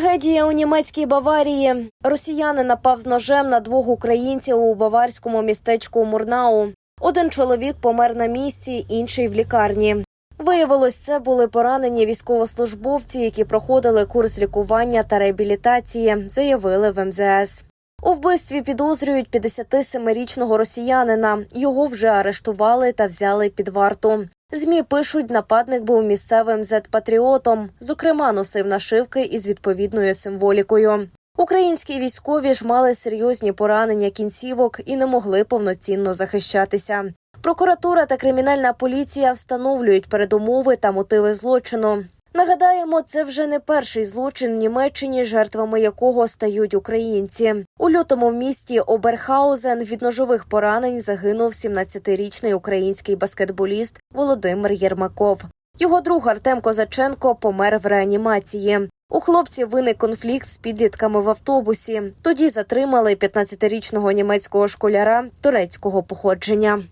Трагедія у німецькій Баварії. Росіянин напав з ножем на двох українців у баварському містечку Мурнау. Один чоловік помер на місці, інший в лікарні. Виявилось, це були поранені військовослужбовці, які проходили курс лікування та реабілітації, заявили в МЗС. У вбивстві підозрюють 57-річного росіянина. Його вже арештували та взяли під варту. Змі пишуть, нападник був місцевим зет-патріотом, зокрема, носив нашивки із відповідною символікою. Українські військові ж мали серйозні поранення кінцівок і не могли повноцінно захищатися. Прокуратура та кримінальна поліція встановлюють передумови та мотиви злочину. Нагадаємо, це вже не перший злочин в Німеччині, жертвами якого стають українці. У лютому в місті Оберхаузен від ножових поранень загинув 17-річний український баскетболіст Володимир Єрмаков. Його друг Артем Козаченко помер в реанімації. У хлопців виник конфлікт з підлітками в автобусі. Тоді затримали 15-річного німецького школяра турецького походження.